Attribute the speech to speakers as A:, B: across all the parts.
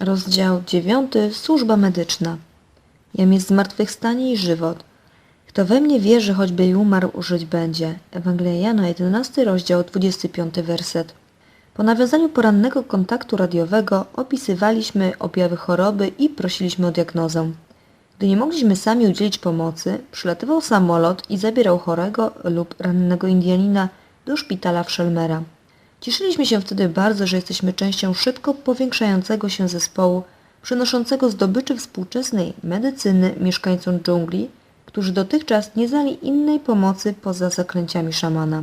A: Rozdział 9. Służba medyczna. Jam jest zmartwychwstanie i żywot. Kto we mnie wierzy, choćby i umarł, żyć będzie. Ewangelia Jana, 11 rozdział, 25 werset. Po nawiązaniu porannego kontaktu radiowego opisywaliśmy objawy choroby i prosiliśmy o diagnozę. Gdy nie mogliśmy sami udzielić pomocy, przylatywał samolot i zabierał chorego lub rannego Indianina do szpitala w Szelmera. Cieszyliśmy się wtedy bardzo, że jesteśmy częścią szybko powiększającego się zespołu, przynoszącego zdobyczy współczesnej medycyny mieszkańcom dżungli, którzy dotychczas nie znali innej pomocy poza zaklęciami szamana.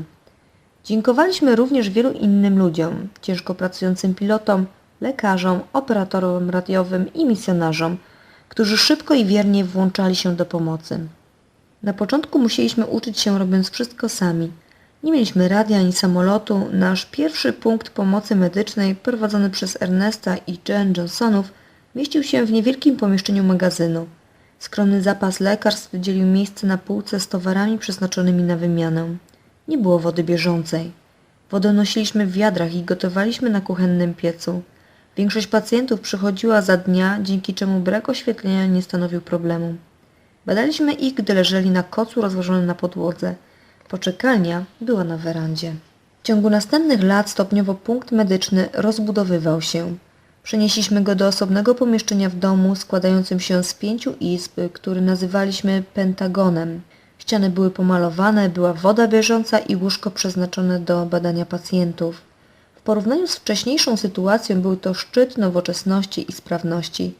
A: Dziękowaliśmy również wielu innym ludziom, ciężko pracującym pilotom, lekarzom, operatorom radiowym i misjonarzom, którzy szybko i wiernie włączali się do pomocy. Na początku musieliśmy uczyć się robiąc wszystko sami. Nie mieliśmy radia ani samolotu. Nasz pierwszy punkt pomocy medycznej, prowadzony przez Ernesta i Jen Johnsonów, mieścił się w niewielkim pomieszczeniu magazynu. Skromny zapas lekarstw wydzielił miejsce na półce z towarami przeznaczonymi na wymianę. Nie było wody bieżącej. Wodę nosiliśmy w wiadrach i gotowaliśmy na kuchennym piecu. Większość pacjentów przychodziła za dnia, dzięki czemu brak oświetlenia nie stanowił problemu. Badaliśmy ich, gdy leżeli na kocu rozłożonym na podłodze. Poczekalnia była na werandzie. W ciągu następnych lat stopniowo punkt medyczny rozbudowywał się. Przenieśliśmy go do osobnego pomieszczenia w domu składającym się z pięciu izb, który nazywaliśmy pentagonem. Ściany były pomalowane, była woda bieżąca i łóżko przeznaczone do badania pacjentów. W porównaniu z wcześniejszą sytuacją był to szczyt nowoczesności i sprawności.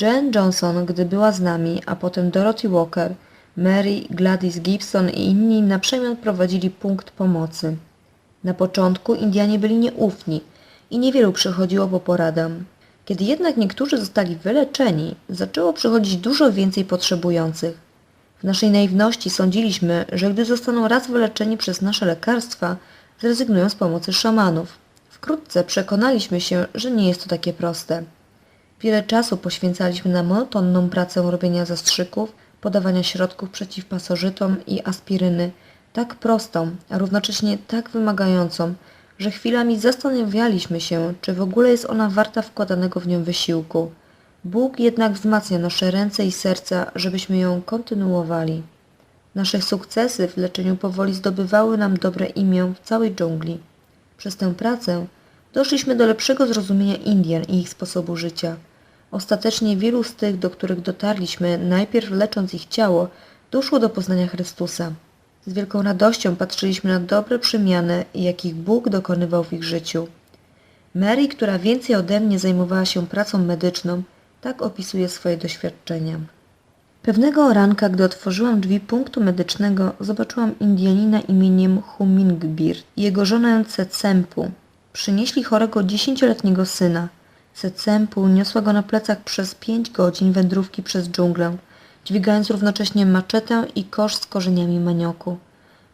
A: Jen Johnson, gdy była z nami, a potem Dorothy Walker, Mary, Gladys Gibson i inni na przemian prowadzili punkt pomocy. Na początku Indianie byli nieufni i niewielu przychodziło po poradę. Kiedy jednak niektórzy zostali wyleczeni, zaczęło przychodzić dużo więcej potrzebujących. W naszej naiwności sądziliśmy, że gdy zostaną raz wyleczeni przez nasze lekarstwa, zrezygnują z pomocy szamanów. Wkrótce przekonaliśmy się, że nie jest to takie proste. Wiele czasu poświęcaliśmy na monotonną pracę robienia zastrzyków, podawania środków przeciwpasożytom i aspiryny, tak prostą, a równocześnie tak wymagającą, że chwilami zastanawialiśmy się, czy w ogóle jest ona warta wkładanego w nią wysiłku. Bóg jednak wzmacnia nasze ręce i serca, żebyśmy ją kontynuowali. Nasze sukcesy w leczeniu powoli zdobywały nam dobre imię w całej dżungli. Przez tę pracę doszliśmy do lepszego zrozumienia Indian i ich sposobu życia. Ostatecznie wielu z tych, do których dotarliśmy, najpierw lecząc ich ciało, doszło do poznania Chrystusa. Z wielką radością patrzyliśmy na dobre przemiany, jakich Bóg dokonywał w ich życiu. Mary, która więcej ode mnie zajmowała się pracą medyczną, tak opisuje swoje doświadczenia. Pewnego ranka, gdy otworzyłam drzwi punktu medycznego, zobaczyłam Indianina imieniem Humingbird i jego żonę Cecempu. Przynieśli chorego dziesięcioletniego syna. Cecempu niosła go na plecach przez pięć godzin wędrówki przez dżunglę, dźwigając równocześnie maczetę i kosz z korzeniami manioku.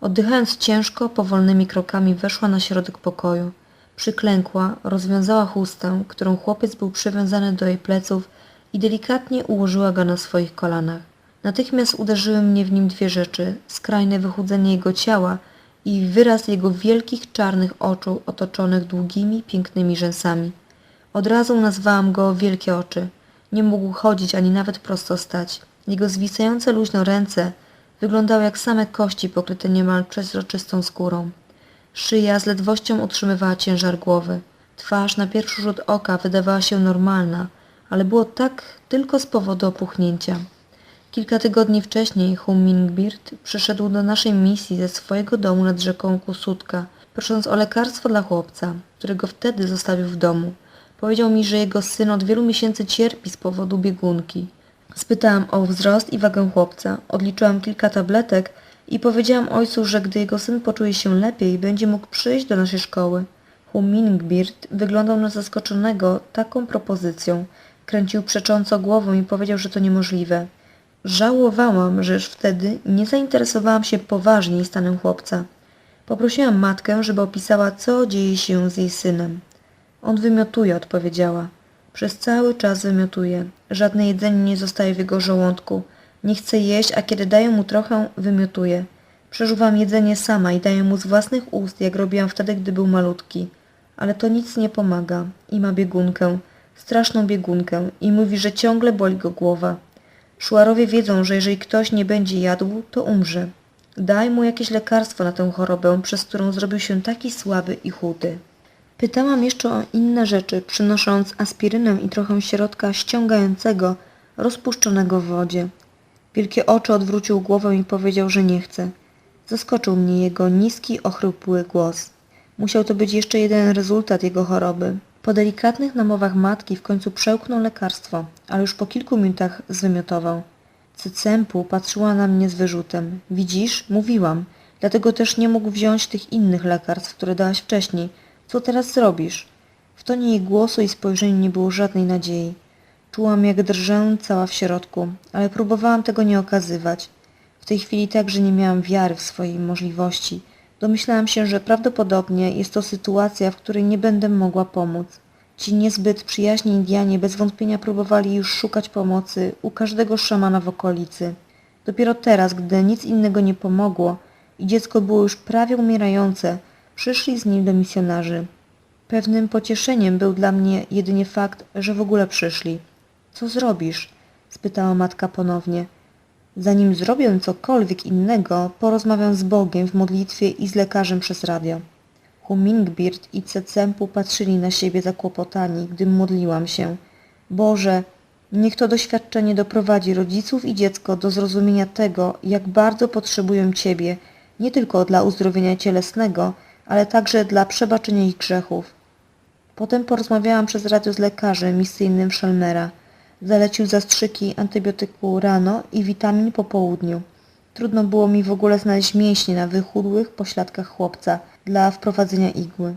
A: Oddychając ciężko, powolnymi krokami weszła na środek pokoju. Przyklękła, rozwiązała chustę, którą chłopiec był przywiązany do jej pleców i delikatnie ułożyła go na swoich kolanach. Natychmiast uderzyły mnie w nim dwie rzeczy: skrajne wychudzenie jego ciała i wyraz jego wielkich czarnych oczu otoczonych długimi, pięknymi rzęsami. Od razu nazwałam go Wielkie Oczy. Nie mógł chodzić ani nawet prosto stać. Jego zwisające luźno ręce wyglądały jak same kości pokryte niemal przezroczystą skórą. Szyja z ledwością utrzymywała ciężar głowy. Twarz na pierwszy rzut oka wydawała się normalna, ale było tak tylko z powodu opuchnięcia. Kilka tygodni wcześniej Humingbird przyszedł do naszej misji ze swojego domu nad rzeką Kusutka, prosząc o lekarstwo dla chłopca, którego wtedy zostawił w domu. Powiedział mi, że jego syn od wielu miesięcy cierpi z powodu biegunki. Spytałam o wzrost i wagę chłopca, odliczyłam kilka tabletek i powiedziałam ojcu, że gdy jego syn poczuje się lepiej, będzie mógł przyjść do naszej szkoły. Humingbird wyglądał na zaskoczonego taką propozycją. Kręcił przecząco głową i powiedział, że to niemożliwe. Żałowałam, że już wtedy nie zainteresowałam się poważniej stanem chłopca. Poprosiłam matkę, żeby opisała, co dzieje się z jej synem. On wymiotuje, odpowiedziała. Przez cały czas wymiotuje. Żadne jedzenie nie zostaje w jego żołądku. Nie chce jeść, a kiedy daję mu trochę, wymiotuje. Przeżuwam jedzenie sama i daję mu z własnych ust, jak robiłam wtedy, gdy był malutki. Ale to nic nie pomaga. I ma biegunkę. straszną biegunkę i mówi, że ciągle boli go głowa. Szłarowie wiedzą, że jeżeli ktoś nie będzie jadł, to umrze. Daj mu jakieś lekarstwo na tę chorobę, przez którą zrobił się taki słaby i chudy. Pytałam jeszcze o inne rzeczy, przynosząc aspirynę i trochę środka ściągającego, rozpuszczonego w wodzie. Wielkie oczy odwrócił głowę i powiedział, że nie chce. Zaskoczył mnie jego niski, ochrypły głos. Musiał to być jeszcze jeden rezultat jego choroby. Po delikatnych namowach matki w końcu przełknął lekarstwo, ale już po kilku minutach zwymiotował. Cycempu patrzyła na mnie z wyrzutem. Widzisz, mówiłam. Dlatego też nie mógł wziąć tych innych lekarstw, które dałaś wcześniej. Co teraz zrobisz? W tonie jej głosu i spojrzeniu nie było żadnej nadziei. Czułam, jak drżę cała w środku, ale próbowałam tego nie okazywać. W tej chwili także nie miałam wiary w swoje możliwości. Domyślałam się, że prawdopodobnie jest to sytuacja, w której nie będę mogła pomóc. Ci niezbyt przyjaźni Indianie bez wątpienia próbowali już szukać pomocy u każdego szamana w okolicy. Dopiero teraz, gdy nic innego nie pomogło i dziecko było już prawie umierające, przyszli z nim do misjonarzy. Pewnym pocieszeniem był dla mnie jedynie fakt, że w ogóle przyszli. Co zrobisz? spytała matka ponownie. Zanim zrobię cokolwiek innego, porozmawiam z Bogiem w modlitwie i z lekarzem przez radio. Hummingbird i Cecempu patrzyli na siebie zakłopotani, gdy modliłam się. Boże, niech to doświadczenie doprowadzi rodziców i dziecko do zrozumienia tego, jak bardzo potrzebują Ciebie, nie tylko dla uzdrowienia cielesnego, ale także dla przebaczenia ich grzechów. Potem porozmawiałam przez radio z lekarzem misyjnym Szelmera. Zalecił zastrzyki antybiotyku rano i witamin po południu. Trudno było mi w ogóle znaleźć mięśnie na wychudłych pośladkach chłopca dla wprowadzenia igły.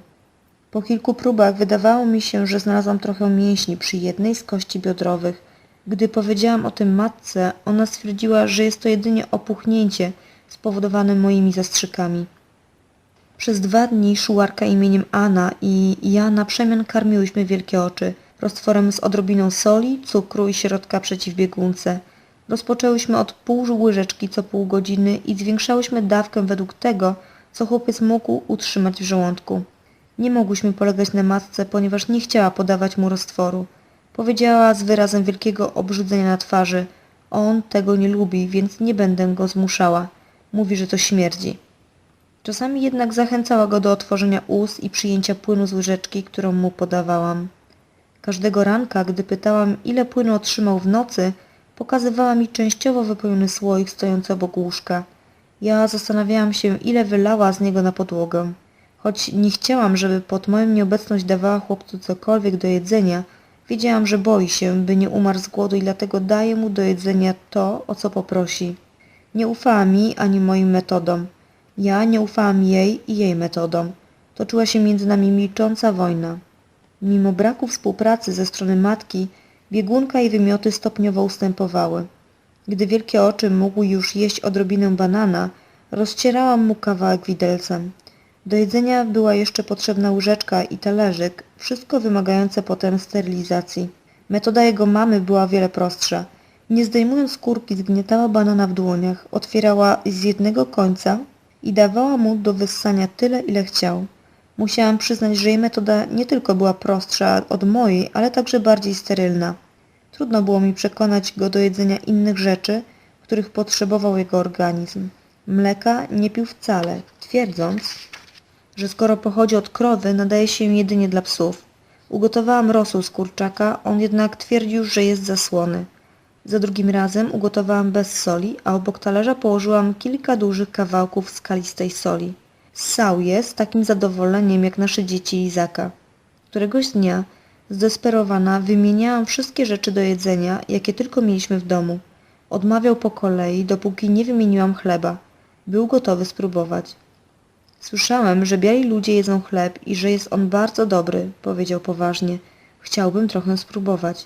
A: Po kilku próbach wydawało mi się, że znalazłam trochę mięśni przy jednej z kości biodrowych. Gdy powiedziałam o tym matce, ona stwierdziła, że jest to jedynie opuchnięcie spowodowane moimi zastrzykami. Przez dwa dni szułarka imieniem Anna i ja na przemian karmiłyśmy wielkie oczy roztworem z odrobiną soli, cukru i środka przeciwbiegunce. Rozpoczęłyśmy od pół łyżeczki co pół godziny i zwiększałyśmy dawkę według tego, co chłopiec mógł utrzymać w żołądku. Nie mogłyśmy polegać na matce, ponieważ nie chciała podawać mu roztworu. Powiedziała z wyrazem wielkiego obrzydzenia na twarzy. On tego nie lubi, więc nie będę go zmuszała. Mówi, że to śmierdzi. Czasami jednak zachęcała go do otworzenia ust i przyjęcia płynu z łyżeczki, którą mu podawałam. Każdego ranka, gdy pytałam, ile płynu otrzymał w nocy, pokazywała mi częściowo wypełniony słoik stojący obok łóżka. Ja zastanawiałam się, ile wylała z niego na podłogę. Choć nie chciałam, żeby pod moją nieobecność dawała chłopcu cokolwiek do jedzenia, wiedziałam, że boi się, by nie umarł z głodu i dlatego daję mu do jedzenia to, o co poprosi. Nie ufała mi ani moim metodom. Ja nie ufałam jej i jej metodom. Toczyła się między nami milcząca wojna. Mimo braku współpracy ze strony matki, biegunka i wymioty stopniowo ustępowały. Gdy wielkie oczy mógł już jeść odrobinę banana, rozcierałam mu kawałek widelcem. Do jedzenia była jeszcze potrzebna łyżeczka i talerzyk, wszystko wymagające potem sterylizacji. Metoda jego mamy była wiele prostsza. Nie zdejmując skórki, zgniatała banana w dłoniach, otwierała z jednego końca i dawała mu do wyssania tyle, ile chciał. Musiałam przyznać, że jej metoda nie tylko była prostsza od mojej, ale także bardziej sterylna. Trudno było mi przekonać go do jedzenia innych rzeczy, których potrzebował jego organizm. Mleka nie pił wcale, twierdząc, że skoro pochodzi od krowy, nadaje się jedynie dla psów. Ugotowałam rosół z kurczaka, on jednak twierdził, że jest zasłony. Za drugim razem ugotowałam bez soli, a obok talerza położyłam kilka dużych kawałków skalistej soli. Ssał je z takim zadowoleniem jak nasze dzieci Izaka. Któregoś dnia, zdesperowana, wymieniałam wszystkie rzeczy do jedzenia, jakie tylko mieliśmy w domu. Odmawiał po kolei, dopóki nie wymieniłam chleba. Był gotowy spróbować. Słyszałem, że biali ludzie jedzą chleb i że jest on bardzo dobry, powiedział poważnie. Chciałbym trochę spróbować.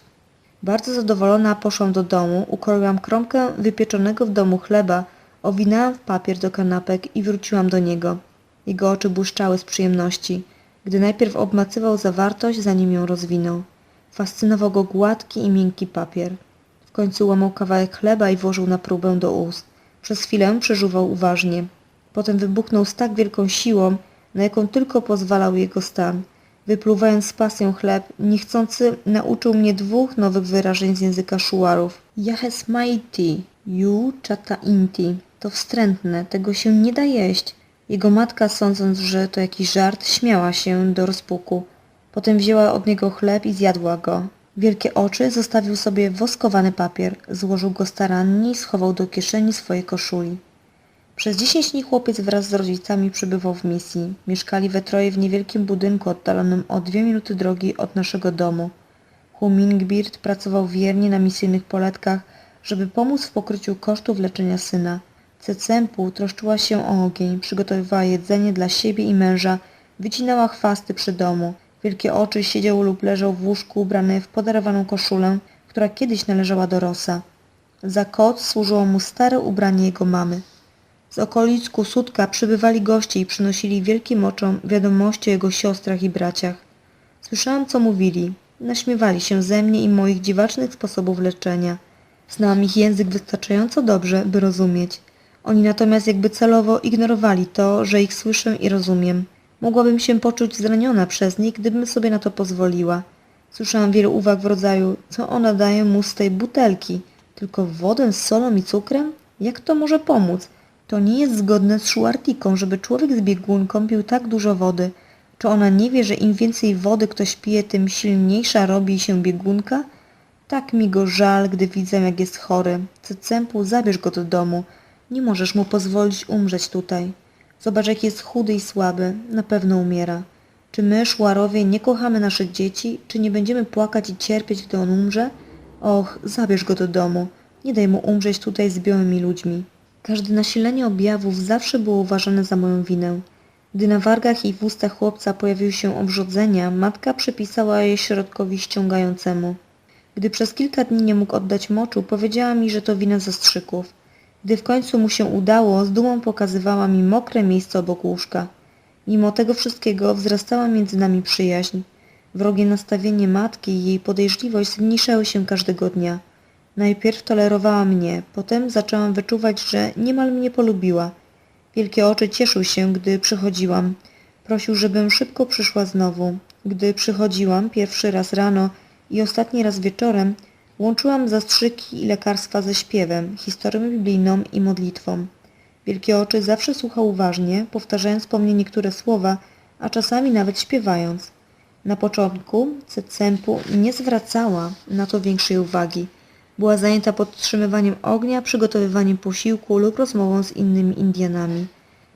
A: Bardzo zadowolona poszłam do domu, ukroiłam kromkę wypieczonego w domu chleba, owinęłam w papier do kanapek i wróciłam do niego. Jego oczy błyszczały z przyjemności, gdy najpierw obmacywał zawartość, zanim ją rozwinął. Fascynował go gładki i miękki papier. W końcu łamał kawałek chleba i włożył na próbę do ust. Przez chwilę przeżuwał uważnie. Potem wybuchnął z tak wielką siłą, na jaką tylko pozwalał jego stan. Wypluwając z pasją chleb, niechcący nauczył mnie dwóch nowych wyrażeń z języka szuarów. Jahes maiti, ju chata inti. To wstrętne, tego się nie da jeść. Jego matka, sądząc, że to jakiś żart, śmiała się do rozpuku. Potem wzięła od niego chleb i zjadła go. Wielkie oczy zostawił sobie woskowany papier, złożył go starannie i schował do kieszeni swojej koszuli. Przez dziesięć dni chłopiec wraz z rodzicami przebywał w misji. Mieszkali we troje w niewielkim budynku oddalonym o dwie minuty drogi od naszego domu. Hu Mingbirt pracował wiernie na misyjnych poletkach, żeby pomóc w pokryciu kosztów leczenia syna. Cecempu troszczyła się o ogień, przygotowywała jedzenie dla siebie i męża, wycinała chwasty przy domu. Wielkie oczy siedział lub leżał w łóżku ubrany w podarowaną koszulę, która kiedyś należała do Rosa. Za kot służyło mu stare ubranie jego mamy. Z okolic Kusutka przybywali goście i przynosili wielkim oczom wiadomości o jego siostrach i braciach. Słyszałam, co mówili. Naśmiewali się ze mnie i moich dziwacznych sposobów leczenia. Znałam ich język wystarczająco dobrze, by rozumieć. Oni natomiast jakby celowo ignorowali to, że ich słyszę i rozumiem. Mogłabym się poczuć zraniona przez nich, gdybym sobie na to pozwoliła. Słyszałam wiele uwag w rodzaju, co ona daje mu z tej butelki? Tylko wodę z solą i cukrem? Jak to może pomóc? To nie jest zgodne z szuartiką, żeby człowiek z biegunką pił tak dużo wody. Czy ona nie wie, że im więcej wody ktoś pije, tym silniejsza robi się biegunka? Tak mi go żal, gdy widzę, jak jest chory. Cecempu, zabierz go do domu. Nie możesz mu pozwolić umrzeć tutaj. Zobacz, jak jest chudy i słaby. Na pewno umiera. Czy my, szłarowie, nie kochamy naszych dzieci? Czy nie będziemy płakać i cierpieć, gdy on umrze? Och, zabierz go do domu. Nie daj mu umrzeć tutaj z białymi ludźmi. Każde nasilenie objawów zawsze było uważane za moją winę. Gdy na wargach i w ustach chłopca pojawiły się obrzodzenia, matka przypisała je środkowi ściągającemu. Gdy przez kilka dni nie mógł oddać moczu, powiedziała mi, że to wina zastrzyków. Gdy w końcu mu się udało, z dumą pokazywała mi mokre miejsce obok łóżka. Mimo tego wszystkiego wzrastała między nami przyjaźń. Wrogie nastawienie matki i jej podejrzliwość zmniejszały się każdego dnia. Najpierw tolerowała mnie, potem zaczęłam wyczuwać, że niemal mnie polubiła. Wielkie oczy cieszył się, gdy przychodziłam. Prosił, żebym szybko przyszła znowu. Gdy przychodziłam pierwszy raz rano i ostatni raz wieczorem, łączyłam zastrzyki i lekarstwa ze śpiewem, historią biblijną i modlitwą. Wielkie oczy zawsze słuchał uważnie, powtarzając po mnie niektóre słowa, a czasami nawet śpiewając. Na początku Cecempu nie zwracała na to większej uwagi. Była zajęta podtrzymywaniem ognia, przygotowywaniem posiłku lub rozmową z innymi Indianami.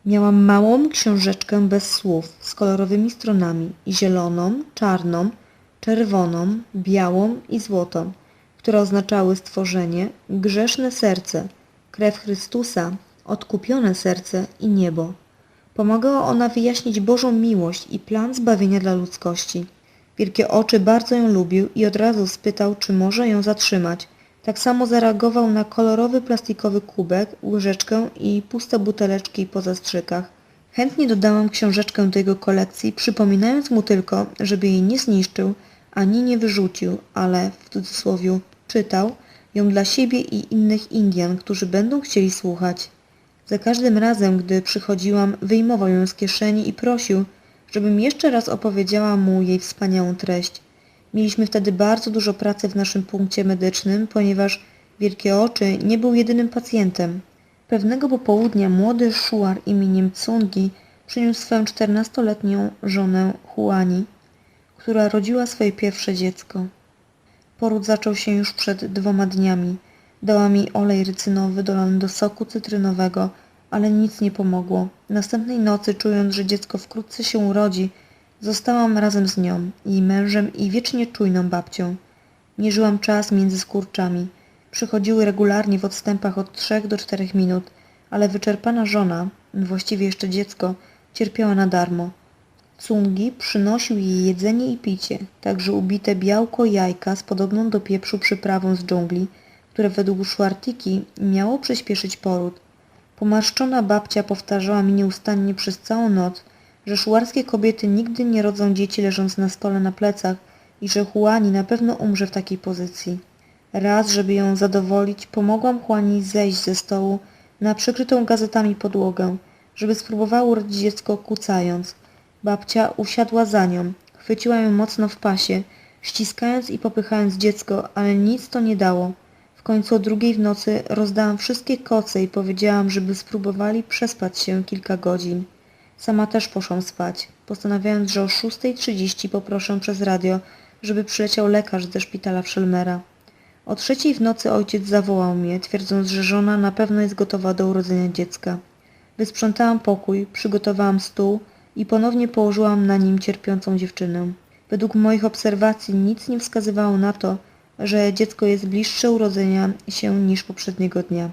A: Miałam małą książeczkę bez słów, z kolorowymi stronami i zieloną, czarną, czerwoną, białą i złotą, które oznaczały stworzenie, grzeszne serce, krew Chrystusa, odkupione serce i niebo. Pomagała ona wyjaśnić Bożą miłość i plan zbawienia dla ludzkości. Wielkie oczy bardzo ją lubił i od razu spytał, czy może ją zatrzymać. Tak samo zareagował na kolorowy plastikowy kubek, łyżeczkę i puste buteleczki po zastrzykach. Chętnie dodałam książeczkę do jego kolekcji, przypominając mu tylko, żeby jej nie zniszczył, ani nie wyrzucił, ale, w cudzysłowie, czytał ją dla siebie i innych Indian, którzy będą chcieli słuchać. Za każdym razem, gdy przychodziłam, wyjmował ją z kieszeni i prosił, żebym jeszcze raz opowiedziała mu jej wspaniałą treść. Mieliśmy wtedy bardzo dużo pracy w naszym punkcie medycznym, ponieważ Wielkie Oczy nie był jedynym pacjentem. Pewnego popołudnia młody szuar imieniem Tsungi przyniósł swoją czternastoletnią żonę Huani, która rodziła swoje pierwsze dziecko. Poród zaczął się już przed dwoma dniami. Dała mi olej rycynowy dolany do soku cytrynowego, ale nic nie pomogło. Następnej nocy, czując, że dziecko wkrótce się urodzi, zostałam razem z nią, jej mężem i wiecznie czujną babcią. Mierzyłam czas między skurczami. Przychodziły regularnie w odstępach od trzech do czterech minut, ale wyczerpana żona, właściwie jeszcze dziecko, cierpiała na darmo. Tsungi przynosił jej jedzenie i picie, także ubite białko jajka z podobną do pieprzu przyprawą z dżungli, które według Szwartiki miało przyspieszyć poród. Pomarszczona babcia powtarzała mi nieustannie przez całą noc, że szuarskie kobiety nigdy nie rodzą dzieci leżąc na stole na plecach i że Juani na pewno umrze w takiej pozycji. Raz, żeby ją zadowolić, pomogłam Juani zejść ze stołu na przykrytą gazetami podłogę, żeby spróbowała urodzić dziecko kucając. Babcia usiadła za nią, Chwyciłam ją mocno w pasie, ściskając i popychając dziecko, ale nic to nie dało. W końcu o drugiej w nocy rozdałam wszystkie koce i powiedziałam, żeby spróbowali przespać się kilka godzin. Sama też poszłam spać, postanawiając, że o 6.30 poproszę przez radio, żeby przyleciał lekarz ze szpitala w Szelmera. O trzeciej w nocy ojciec zawołał mnie, twierdząc, że żona na pewno jest gotowa do urodzenia dziecka. Wysprzątałam pokój, przygotowałam stół i ponownie położyłam na nim cierpiącą dziewczynę. Według moich obserwacji nic nie wskazywało na to, że dziecko jest bliższe urodzenia się niż poprzedniego dnia.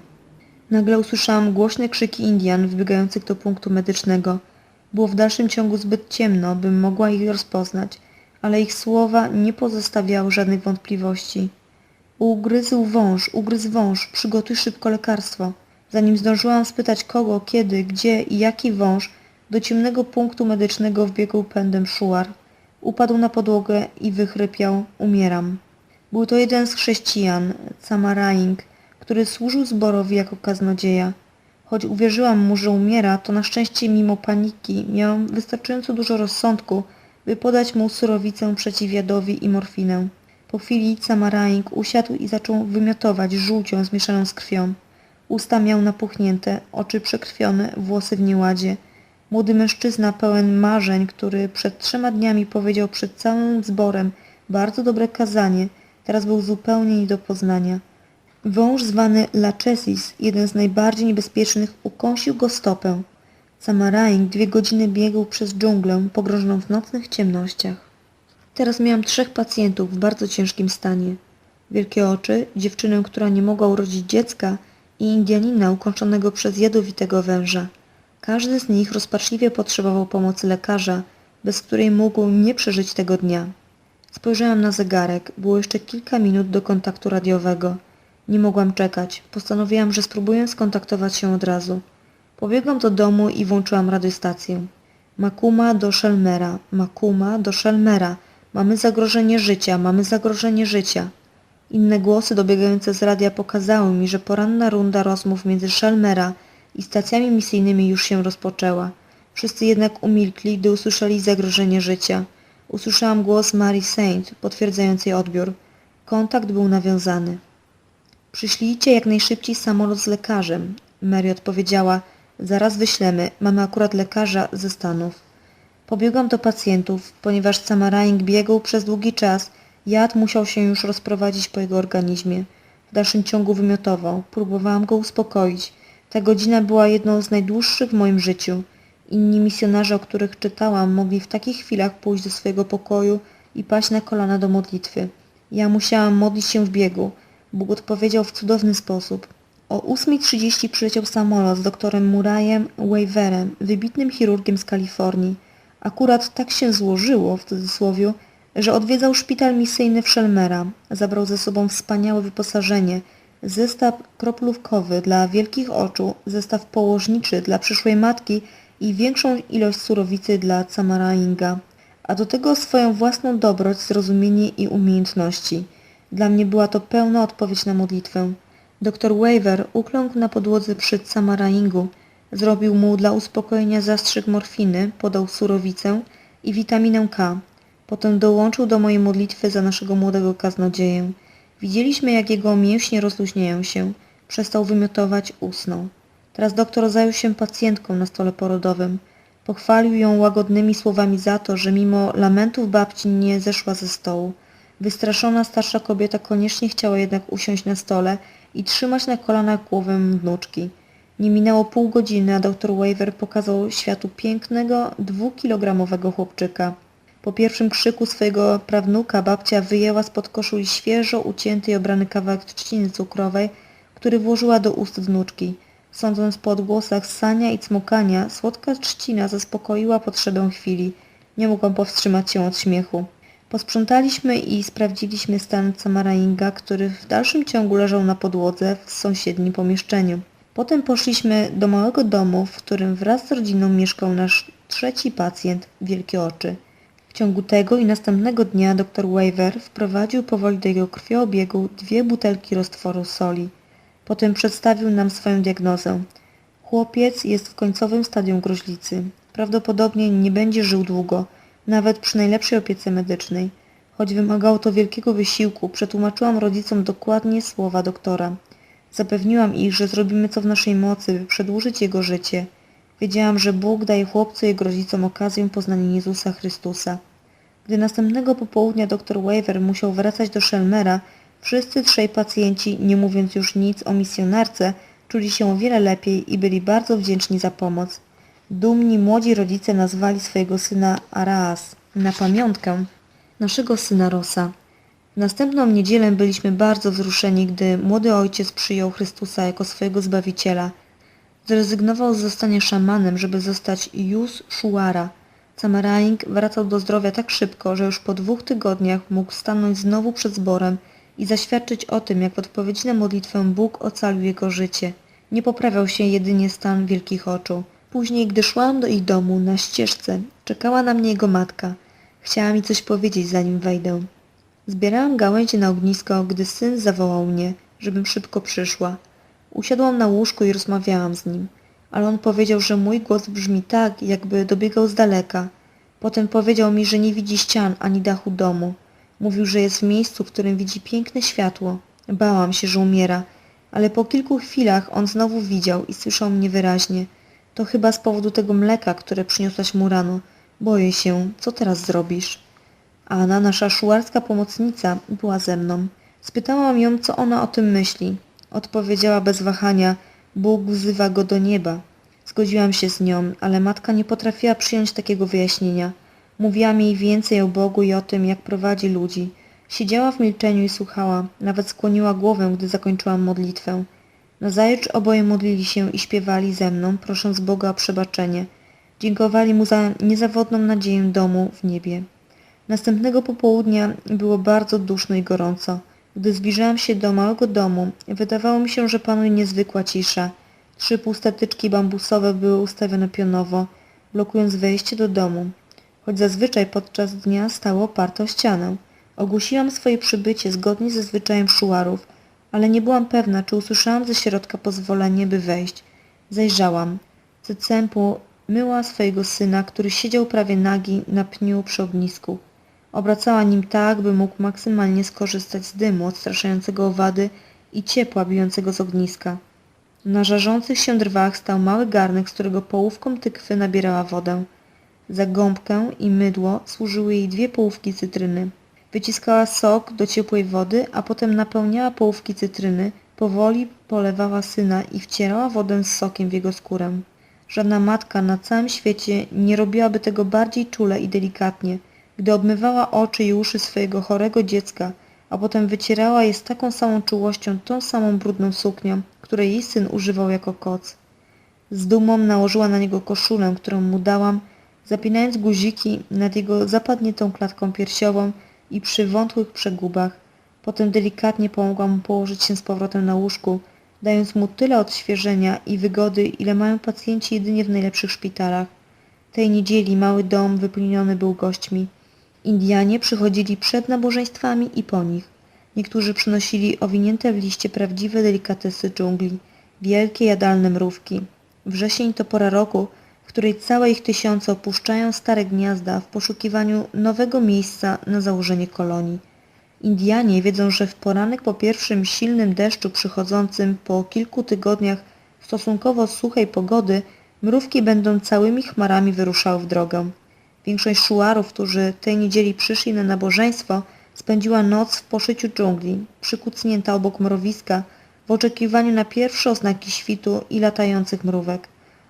A: Nagle usłyszałam głośne krzyki Indian wybiegających do punktu medycznego. Było w dalszym ciągu zbyt ciemno, bym mogła ich rozpoznać, ale ich słowa nie pozostawiały żadnych wątpliwości. Ugryzł wąż, ugryzł wąż, przygotuj szybko lekarstwo. Zanim zdążyłam spytać kogo, kiedy, gdzie i jaki wąż, do ciemnego punktu medycznego wbiegł pędem szuar. Upadł na podłogę i wychrypiał, umieram. Był to jeden z chrześcijan, Samaraing, który służył zborowi jako kaznodzieja. Choć uwierzyłam mu, że umiera, to na szczęście mimo paniki miałam wystarczająco dużo rozsądku, by podać mu surowicę przeciwjadowi i morfinę. Po chwili Samaraing usiadł i zaczął wymiotować żółcią zmieszaną z krwią. Usta miał napuchnięte, oczy przekrwione, włosy w nieładzie. Młody mężczyzna pełen marzeń, który przed trzema dniami powiedział przed całym zborem bardzo dobre kazanie, teraz był zupełnie nie do poznania. Wąż zwany Lachesis, jeden z najbardziej niebezpiecznych, ukąsił go stopę. Samaraing dwie godziny biegł przez dżunglę, pogrążoną w nocnych ciemnościach. Teraz miałam trzech pacjentów w bardzo ciężkim stanie. Wielkie oczy, dziewczynę, która nie mogła urodzić dziecka i Indianina ukończonego przez jadowitego węża. Każdy z nich rozpaczliwie potrzebował pomocy lekarza, bez której mógł nie przeżyć tego dnia. Spojrzałam na zegarek. Było jeszcze kilka minut do kontaktu radiowego. Nie mogłam czekać. Postanowiłam, że spróbuję skontaktować się od razu. Pobiegłam do domu i włączyłam radiostację. Makuma do Szelmera, Makuma do Szelmera. Mamy zagrożenie życia, mamy zagrożenie życia. Inne głosy dobiegające z radia pokazały mi, że poranna runda rozmów między Szelmera i stacjami misyjnymi już się rozpoczęła. Wszyscy jednak umilkli, gdy usłyszeli zagrożenie życia. Usłyszałam głos Mary Saint, potwierdzającej odbiór. Kontakt był nawiązany. Przyślijcie jak najszybciej samolot z lekarzem. Mary odpowiedziała, zaraz wyślemy, mamy akurat lekarza ze Stanów. Pobiegłam do pacjentów, ponieważ Samaraing biegł przez długi czas, jad musiał się już rozprowadzić po jego organizmie. W dalszym ciągu wymiotował. Próbowałam go uspokoić. Ta godzina była jedną z najdłuższych w moim życiu. Inni misjonarze, o których czytałam, mogli w takich chwilach pójść do swojego pokoju i paść na kolana do modlitwy. Ja musiałam modlić się w biegu. Bóg odpowiedział w cudowny sposób. O 8.30 przyleciał samolot z doktorem Murrayem Waverem, wybitnym chirurgiem z Kalifornii. Akurat tak się złożyło, w cudzysłowie, że odwiedzał szpital misyjny w Szelmera. Zabrał ze sobą wspaniałe wyposażenie, zestaw kroplówkowy dla wielkich oczu, zestaw położniczy dla przyszłej matki i większą ilość surowicy dla Samarainga, a do tego swoją własną dobroć, zrozumienie i umiejętności. Dla mnie była to pełna odpowiedź na modlitwę. Doktor Waver ukląkł na podłodze przy Samaraingu, zrobił mu dla uspokojenia zastrzyk morfiny, podał surowicę i witaminę K. Potem dołączył do mojej modlitwy za naszego młodego kaznodzieję. Widzieliśmy, jak jego mięśnie rozluźniają się. Przestał wymiotować, usnął. Teraz doktor zajął się pacjentką na stole porodowym. Pochwalił ją łagodnymi słowami za to, że mimo lamentów babci nie zeszła ze stołu. Wystraszona starsza kobieta koniecznie chciała jednak usiąść na stole i trzymać na kolanach głowę wnuczki. Nie minęło pół godziny, a doktor Waver pokazał światu pięknego, dwukilogramowego chłopczyka. Po pierwszym krzyku swojego prawnuka babcia wyjęła spod koszuli świeżo ucięty i obrany kawałek trzciny cukrowej, który włożyła do ust wnuczki. Sądząc po odgłosach sania i cmokania, słodka trzcina zaspokoiła potrzebę chwili. Nie mogłam powstrzymać się od śmiechu. Posprzątaliśmy i sprawdziliśmy stan Samarainga, który w dalszym ciągu leżał na podłodze w sąsiednim pomieszczeniu. Potem poszliśmy do małego domu, w którym wraz z rodziną mieszkał nasz trzeci pacjent, Wielkie Oczy. W ciągu tego i następnego dnia dr Waver wprowadził powoli do jego krwioobiegu dwie butelki roztworu soli. Potem przedstawił nam swoją diagnozę. Chłopiec jest w końcowym stadium gruźlicy. Prawdopodobnie nie będzie żył długo. Nawet przy najlepszej opiece medycznej. Choć wymagało to wielkiego wysiłku, przetłumaczyłam rodzicom dokładnie słowa doktora. Zapewniłam ich, że zrobimy co w naszej mocy, by przedłużyć jego życie. Wiedziałam, że Bóg daje chłopcu i jego rodzicom okazję poznania Jezusa Chrystusa. Gdy następnego popołudnia dr Waver musiał wracać do Shelmera, wszyscy trzej pacjenci, nie mówiąc już nic o misjonarce, czuli się o wiele lepiej i byli bardzo wdzięczni za pomoc. Dumni młodzi rodzice nazwali swojego syna Araas na pamiątkę naszego syna Rosa. W następną niedzielę byliśmy bardzo wzruszeni, gdy młody ojciec przyjął Chrystusa jako swojego Zbawiciela. Zrezygnował z zostania szamanem, żeby zostać Jus Shuara. Samaraing wracał do zdrowia tak szybko, że już po dwóch tygodniach mógł stanąć znowu przed zborem i zaświadczyć o tym, jak w odpowiedzi na modlitwę Bóg ocalił jego życie. Nie poprawiał się jedynie stan wielkich oczu. Później, gdy szłam do ich domu, na ścieżce, czekała na mnie jego matka. Chciała mi coś powiedzieć, zanim wejdę. Zbierałam gałęzie na ognisko, gdy syn zawołał mnie, żebym szybko przyszła. Usiadłam na łóżku i rozmawiałam z nim, ale on powiedział, że mój głos brzmi tak, jakby dobiegał z daleka. Potem powiedział mi, że nie widzi ścian ani dachu domu. Mówił, że jest w miejscu, w którym widzi piękne światło. Bałam się, że umiera, ale po kilku chwilach on znowu widział i słyszał mnie wyraźnie. To chyba z powodu tego mleka, które przyniosłaś mu rano. Boję się, co teraz zrobisz? Anna, nasza szuarska pomocnica, była ze mną. Spytałam ją, co ona o tym myśli. Odpowiedziała bez wahania, Bóg wzywa go do nieba. Zgodziłam się z nią, ale matka nie potrafiła przyjąć takiego wyjaśnienia. Mówiłam jej więcej o Bogu i o tym, jak prowadzi ludzi. Siedziała w milczeniu i słuchała, nawet skłoniła głowę, gdy zakończyłam modlitwę. Nazajutrz oboje modlili się i śpiewali ze mną, prosząc Boga o przebaczenie. Dziękowali mu za niezawodną nadzieję domu w niebie. Następnego popołudnia było bardzo duszno i gorąco. Gdy zbliżałam się do małego domu, wydawało mi się, że panuje niezwykła cisza. Trzy puste tyczki bambusowe były ustawione pionowo, blokując wejście do domu. Choć zazwyczaj podczas dnia stało oparte o ścianę. Ogłosiłam swoje przybycie zgodnie ze zwyczajem szuarów, ale nie byłam pewna, czy usłyszałam ze środka pozwolenie, by wejść. Zajrzałam. Cycempu myła swojego syna, który siedział prawie nagi na pniu przy ognisku. Obracała nim tak, by mógł maksymalnie skorzystać z dymu odstraszającego owady i ciepła bijącego z ogniska. Na żarzących się drwach stał mały garnek, z którego połówką tykwy nabierała wodę. Za gąbkę i mydło służyły jej dwie połówki cytryny. Wyciskała sok do ciepłej wody, a potem napełniała połówki cytryny, powoli polewała syna i wcierała wodę z sokiem w jego skórę. Żadna matka na całym świecie nie robiłaby tego bardziej czule i delikatnie, gdy obmywała oczy i uszy swojego chorego dziecka, a potem wycierała je z taką samą czułością tą samą brudną suknią, której jej syn używał jako koc. Z dumą nałożyła na niego koszulę, którą mu dałam, zapinając guziki nad jego zapadniętą klatką piersiową i przy wątłych przegubach. Potem delikatnie pomogła mu położyć się z powrotem na łóżku, dając mu tyle odświeżenia i wygody, ile mają pacjenci jedynie w najlepszych szpitalach. Tej niedzieli mały dom wypełniony był gośćmi. Indianie przychodzili przed nabożeństwami i po nich. Niektórzy przynosili owinięte w liście prawdziwe delikatesy dżungli, wielkie jadalne mrówki. Wrzesień to pora roku, w której całe ich tysiące opuszczają stare gniazda w poszukiwaniu nowego miejsca na założenie kolonii. Indianie wiedzą, że w poranek po pierwszym silnym deszczu przychodzącym po kilku tygodniach stosunkowo suchej pogody, mrówki będą całymi chmarami wyruszały w drogę. Większość szuarów, którzy tej niedzieli przyszli na nabożeństwo, spędziła noc w poszyciu dżungli, przykucnięta obok mrowiska, w oczekiwaniu na pierwsze oznaki świtu i latających mrówek.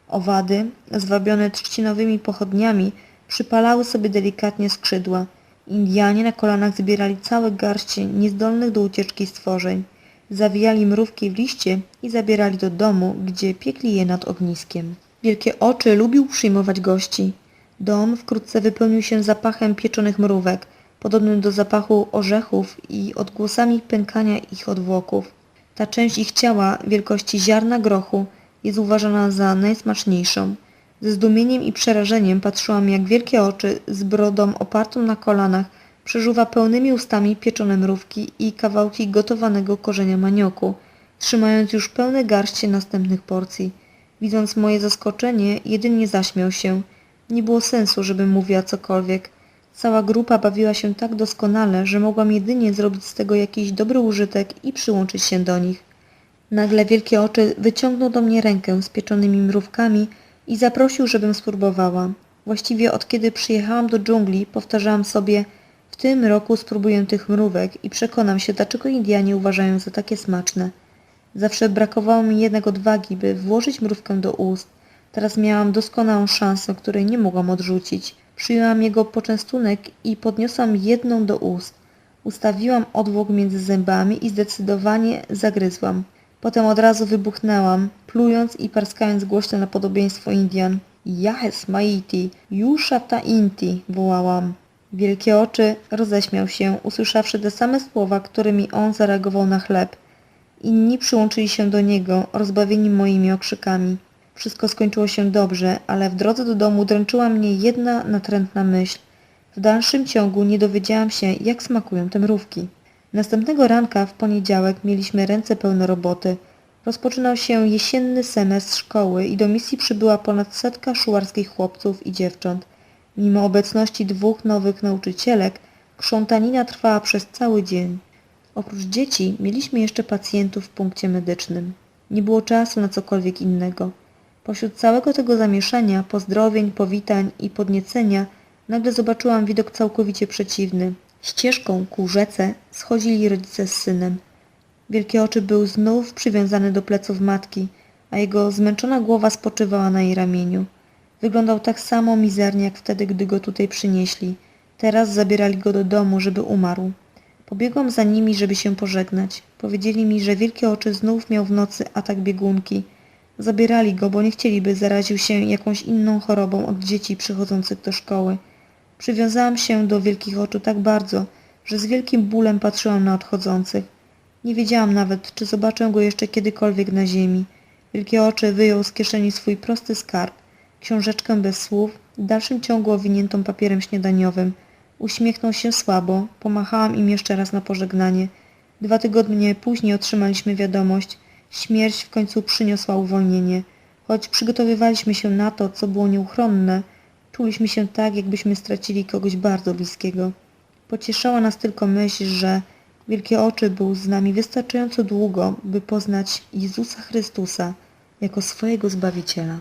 A: Owady, zwabione trzcinowymi pochodniami, przypalały sobie delikatnie skrzydła. Indianie na kolanach zbierali całe garście niezdolnych do ucieczki stworzeń. Zawijali mrówki w liście i zabierali do domu, gdzie piekli je nad ogniskiem. Wielkie oczy lubił przyjmować gości. Dom wkrótce wypełnił się zapachem pieczonych mrówek, podobnym do zapachu orzechów i odgłosami pękania ich odwłoków. Ta część ich ciała wielkości ziarna grochu jest uważana za najsmaczniejszą. Ze zdumieniem i przerażeniem patrzyłam, jak wielkie oczy z brodą opartą na kolanach przeżuwa pełnymi ustami pieczone mrówki i kawałki gotowanego korzenia manioku, trzymając już pełne garście następnych porcji. Widząc moje zaskoczenie, jedynie zaśmiał się. Nie było sensu, żebym mówiła cokolwiek. Cała grupa bawiła się tak doskonale, że mogłam jedynie zrobić z tego jakiś dobry użytek i przyłączyć się do nich. Nagle wielkie oczy wyciągnął do mnie rękę z pieczonymi mrówkami i zaprosił, żebym spróbowała. Właściwie od kiedy przyjechałam do dżungli, powtarzałam sobie, w tym roku spróbuję tych mrówek i przekonam się, dlaczego Indianie uważają za takie smaczne. Zawsze brakowało mi jednak odwagi, by włożyć mrówkę do ust. Teraz miałam doskonałą szansę, której nie mogłam odrzucić. Przyjęłam jego poczęstunek i podniosłam jedną do ust. Ustawiłam odwłok między zębami i zdecydowanie zagryzłam. Potem od razu wybuchnęłam, plując i parskając głośno na podobieństwo Indian. Jahes maiti, juszata inti, wołałam. Wielkie oczy roześmiał się, usłyszawszy te same słowa, którymi on zareagował na chleb. Inni przyłączyli się do niego, rozbawieni moimi okrzykami. Wszystko skończyło się dobrze, ale w drodze do domu dręczyła mnie jedna natrętna myśl. W dalszym ciągu nie dowiedziałam się, jak smakują te mrówki. Następnego ranka w poniedziałek mieliśmy ręce pełne roboty. Rozpoczynał się jesienny semestr szkoły i do misji przybyła ponad setka szułarskich chłopców i dziewcząt. Mimo obecności dwóch nowych nauczycielek, krzątanina trwała przez cały dzień. Oprócz dzieci mieliśmy jeszcze pacjentów w punkcie medycznym. Nie było czasu na cokolwiek innego. Pośród całego tego zamieszania, pozdrowień, powitań i podniecenia, nagle zobaczyłam widok całkowicie przeciwny. Ścieżką ku rzece schodzili rodzice z synem. Wielkie oczy był znów przywiązany do pleców matki, a jego zmęczona głowa spoczywała na jej ramieniu. Wyglądał tak samo mizernie jak wtedy, gdy go tutaj przynieśli. Teraz zabierali go do domu, żeby umarł. Pobiegłam za nimi, żeby się pożegnać. Powiedzieli mi, że wielkie oczy znów miał w nocy atak biegunki. Zabierali go, bo nie chcieli, by zaraził się jakąś inną chorobą od dzieci przychodzących do szkoły. Przywiązałam się do wielkich oczu tak bardzo, że z wielkim bólem patrzyłam na odchodzących. Nie wiedziałam nawet, czy zobaczę go jeszcze kiedykolwiek na ziemi. Wielkie oczy wyjął z kieszeni swój prosty skarb, książeczkę bez słów, w dalszym ciągu owiniętą papierem śniadaniowym. Uśmiechnął się słabo, pomachałam im jeszcze raz na pożegnanie. Dwa tygodnie później otrzymaliśmy wiadomość. Śmierć w końcu przyniosła uwolnienie. Choć przygotowywaliśmy się na to, co było nieuchronne, czuliśmy się tak, jakbyśmy stracili kogoś bardzo bliskiego. Pocieszała nas tylko myśl, że Wielkie Oczy był z nami wystarczająco długo, by poznać Jezusa Chrystusa jako swojego Zbawiciela.